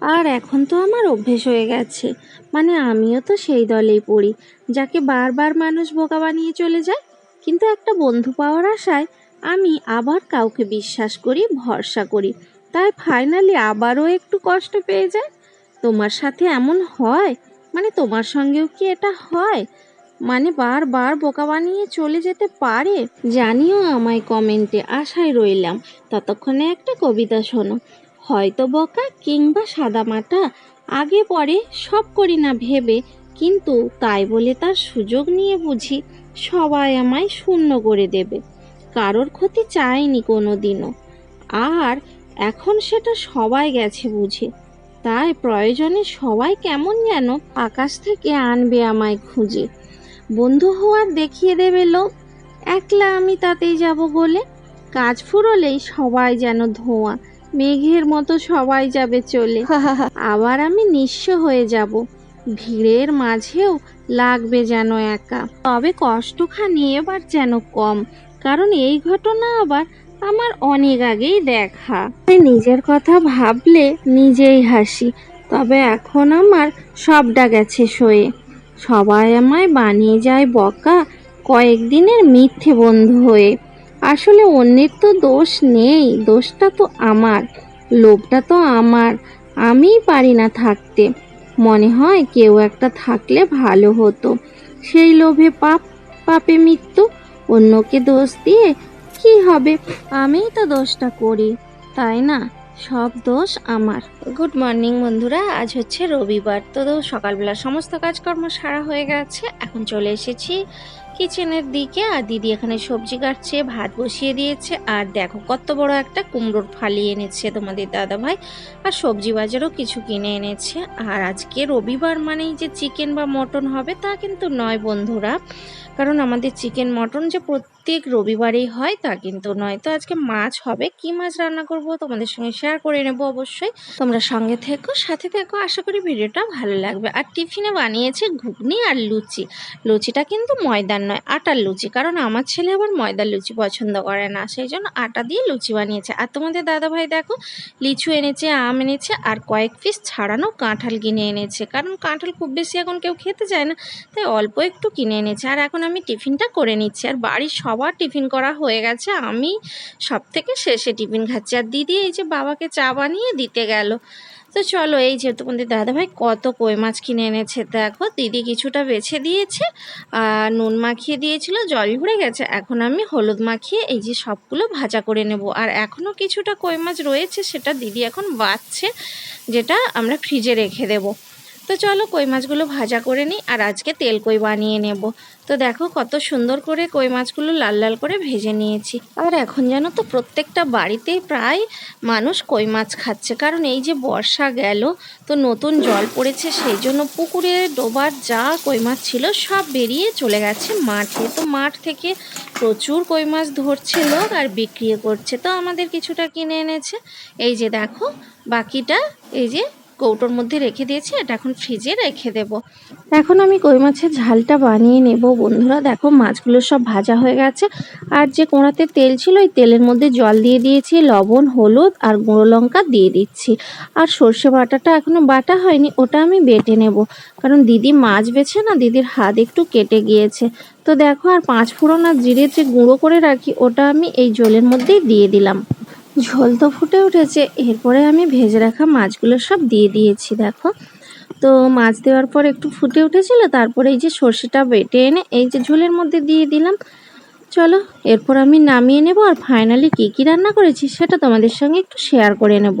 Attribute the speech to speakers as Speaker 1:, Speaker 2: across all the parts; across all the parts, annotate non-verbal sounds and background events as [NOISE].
Speaker 1: আর এখন তো আমার অভ্যেস হয়ে গেছে। মানে আমিও তো সেই দলেই পড়ি, যাকে বারবার মানুষ বোকা বানিয়ে চলে যায়। কিন্তু একটা বন্ধু পাওয়ার আশায় আমি আবার কাউকে বিশ্বাস করি, ভরসা করি। তাই ফাইনালি আবারও একটু কষ্ট পেয়ে যায়। তোমার সাথে এমন হয়? মানে তোমার সঙ্গেও কি এটা হয়? মানে বারবার বোকা বানিয়ে চলে যেতে পারে? জানিও আমায় কমেন্টে, আশায় রইলাম। ততক্ষণে একটা কবিতা শোনো। হয়তো বকা কিংবা সাদামাটা আগে পরে সব করি না ভেবে, কিন্তু তাই বলে তার সুযোগ নিয়ে বুঝি সবাই আমায় শূন্য করে দেবে। কারোর ক্ষতি চায়নি কোনো দিনও আর এখন সেটা সবাই গেছে বুঝে। তাই প্রয়োজনে সবাই কেমন যেন আকাশ থেকে আনবে আমায় খুঁজে। বন্ধু হওয়ার দেখিয়ে দেবে লোক, একলা আমি তাতেই যাব বলে। কাজ ফুরলেই সবাই যেন ধোঁয়া মেঘের মতো সবাই যাবে চলে। [LAUGHS] আবার আমি নিঃস্ব হয়ে যাব। ভিড়ের মাঝেও লাগবে যেন একা। তবে কষ্টখানি এবার যেন কম কারণ এই ঘটনা আবার আমার অনেক আগেই দেখা। আমি নিজের কথা ভাবলে নিজেই হাসি তবে এখন আমার সবটা গেছে সয়ে। সবাই আমায় বানিয়ে যায় বকা কয়েকদিনের মিথ্যে বন্ধু হয়ে। আসলে অন্যের তো দোষ নেই, দোষটা তো আমার, লোভটা তো আমার, আমিই পারি না থাকতে। মনে হয় কেউ একটা থাকলে ভালো হতো। সেই লোভে পাপ, পাপে মৃত্যু, অন্যকে দোষ দিয়ে কি হবে? আমিই তো দোষটা করি, তাই না? সব দোষ আমার। গুড মর্নিং বন্ধুরা, আজ হচ্ছে রবিবার। তো সকালবেলা সমস্ত কাজকর্ম সারা হয়ে গেছে, এখন চলে এসেছি কিচেনের দিকে আর দিদি এখানে সবজি কাটছে, ভাত বসিয়ে দিয়েছে। আর দেখো কত বড় একটা কুমড়োর ফালি এনেছে তোমাদের দাদা ভাই আর সবজি বাজারও কিছু কিনে এনেছে। আর আজকে রবিবার মানেই যে চিকেন বা মটন হবে তা কিন্তু নয় বন্ধুরা। কারণ আমাদের চিকেন মটন যে প্রত্যেক রবিবারেই হয় তা কিন্তু নয়। তো আজকে মাছ হবে, কি মাছ রান্না করব তোমাদের সঙ্গে শেয়ার করে নেব অবশ্যই। তোমরা সঙ্গে থেকো, সাথে থেকো, আশা করি ভিডিওটা ভালো লাগবে। আর টিফিনে বানিয়েছে ঘুগনি আর লুচি। লুচিটা কিন্তু ময়দার নয়, আটার লুচি। কারণ আমার ছেলে আবার ময়দার লুচি পছন্দ করে না সেই জন্য আটা দিয়ে লুচি বানিয়েছে। আর তোমাদের দাদাভাই দেখো, লিচু এনেছে, আম এনেছে, আর কয়েক পিস ছাড়ানো কাঁঠাল কিনে এনেছে। কারণ কাঁঠাল খুব বেশি এখন কেউ খেতে চায় না, তাই অল্প একটু কিনে এনেছে। আর এখন আমি টিফিনটা করে নিচ্ছি। আর বাড়ির সবার টিফিন করা হয়ে গেছে। আমি সব থেকে শেষে টিফিন খাচ্ছি। আর দিদি এই যে বাবাকে চা বানিয়ে দিতে গেল। তো চলো, এই যে তোমাদের দাদাভাই কত কই মাছ কিনে এনেছে। দেখো, দিদি কিছুটা বেছে দিয়েছে। আর নুন মাখিয়ে দিয়েছিল, জল ঘুরে গেছে। এখন আমি হলুদ মাখিয়ে এই যে সবগুলো ভাজা করে নেব। আর এখনও কিছুটা কই মাছ রয়েছে, সেটা দিদি এখন বাচ্ছে যেটা আমরা ফ্রিজে রেখে দেবো। তো চলো কই মাছগুলো ভাজা করে নিই, আর আজকে তেল কই বানিয়ে নেব। তো দেখো কত সুন্দর করে কই মাছগুলো লাল লাল করে ভেজে নিয়েছি। আর এখন যেন তো প্রত্যেকটা বাড়িতেই প্রায় মানুষ কই মাছ খাচ্ছে। কারণ এই যে বর্ষা গেল, তো নতুন জল পড়েছে, সেই জন্য পুকুরে ডোবার যা কই মাছ ছিল সব বেরিয়ে চলে গেছে মাঠে। তো মাঠ থেকে প্রচুর কই মাছ ধরছে লোক আর বিক্রিও করছে। তো আমাদের কিছুটা কিনে এনেছে। এই যে দেখো, বাকিটা এই যে কৌটোর মধ্যে রেখে দিয়েছি, এটা এখন ফ্রিজে রেখে দেব। এখন আমি কই মাছের ঝালটা বানিয়ে নেব বন্ধুরা। দেখো মাছগুলো সব ভাজা হয়ে গেছে। আর যে কোঁড়াতে তেল ছিল, ওই তেলের মধ্যে জল দিয়ে দিয়েছি, লবণ, হলুদ আর গুঁড়ো লঙ্কা দিয়ে দিচ্ছি। আর সর্ষে বাটাটা এখনও বাটা হয়নি, ওটা আমি বেটে নেব। কারণ দিদি মাছ বেছে না, দিদির হাত একটু কেটে গিয়েছে। তো দেখো আর পাঁচ ফোড়ন আর জিরে যে গুঁড়ো করে রাখি, ওটা আমি এই জলের মধ্যেই দিয়ে দিলাম। ঝোল তো ফুটে উঠেছে। এরপরে আমি ভেজে রাখা মাছগুলো সব দিয়ে দিয়েছি, দেখো। তো মাছ দেওয়ার পর একটু ফুটে উঠেছিল, তারপরে এই যে সর্ষেটা বেটে এনে এই যে ঝোলের মধ্যে দিয়ে দিলাম। চলো, এরপর আমি নামিয়ে নেব আর ফাইনালি কী কী রান্না করেছি সেটা তোমাদের সঙ্গে একটু শেয়ার করে নেব।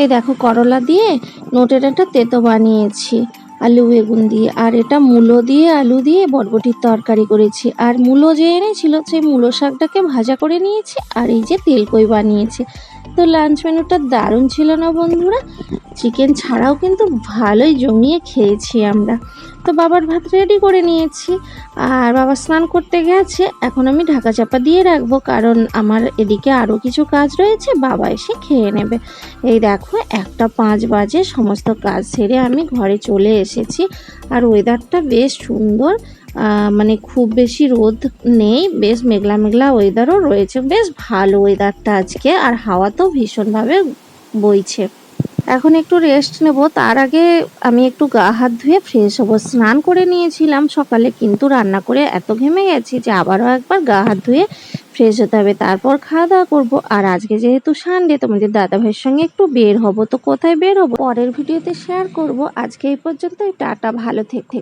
Speaker 1: এই দেখো, করলা দিয়ে নোটের একটা তেতো বানিয়েছি। আলু, বেগুন দিয়ে। আর এটা মূলো দিয়ে, আলু দিয়ে বরবটির তরকারি করেছি। আর মূলো যে এনেছিল, সেই মূলো শাকটাকে ভাজা করে নিয়েছি, আর এই যে তেল তেলকই বানিয়েছি। তো লাঞ্চ মেনুটা দারুণ ছিল না বন্ধুরা? চিকেন ছাড়াও কিন্তু ভালোই জমিয়ে খেয়েছি আমরা। তো বাবার ভাত রেডি করে নিয়েছি। আর বাবা স্নান করতে গেছে। এখন আমি ঢাকা চাপা দিয়ে রাখব। কারণ আমার এদিকে আরও কিছু কাজ রয়েছে। বাবা এসে খেয়ে নেবে। এই দেখো, একটা পাঁচ বাজে সমস্ত কাজ সেরে আমি ঘরে চলে এসেছি। আর ওয়েদারটা বেশ সুন্দর। মানে খুব বেশি রোদ নেই, বেশ মেঘলা মেঘলা ওয়েদারও রয়েছে, বেশ ভালো ওয়েদারটা আজকে, আর হাওয়া তো ভীষণভাবে বইছে। এখন একটু রেস্ট নেব, তার আগে আমি একটু গা হাত ধুয়ে ফ্রেশ হব। স্নান করে নিয়েছিলাম সকালে, কিন্তু রান্না করে এত ঘেমে গেছি যে আবারও একবার গা হাত ধুয়ে ফ্রেশ হতে হবে। তারপর খাওয়া দাওয়া করব। আর আজকে যেহেতু সানডে তোমাদের দাদা ভাইয়ের সঙ্গে একটু বের হব। তো কোথায় বের হব? পরের ভিডিওতে শেয়ার করব। আজকে এই পর্যন্ত টাটা, ভালো থেকে।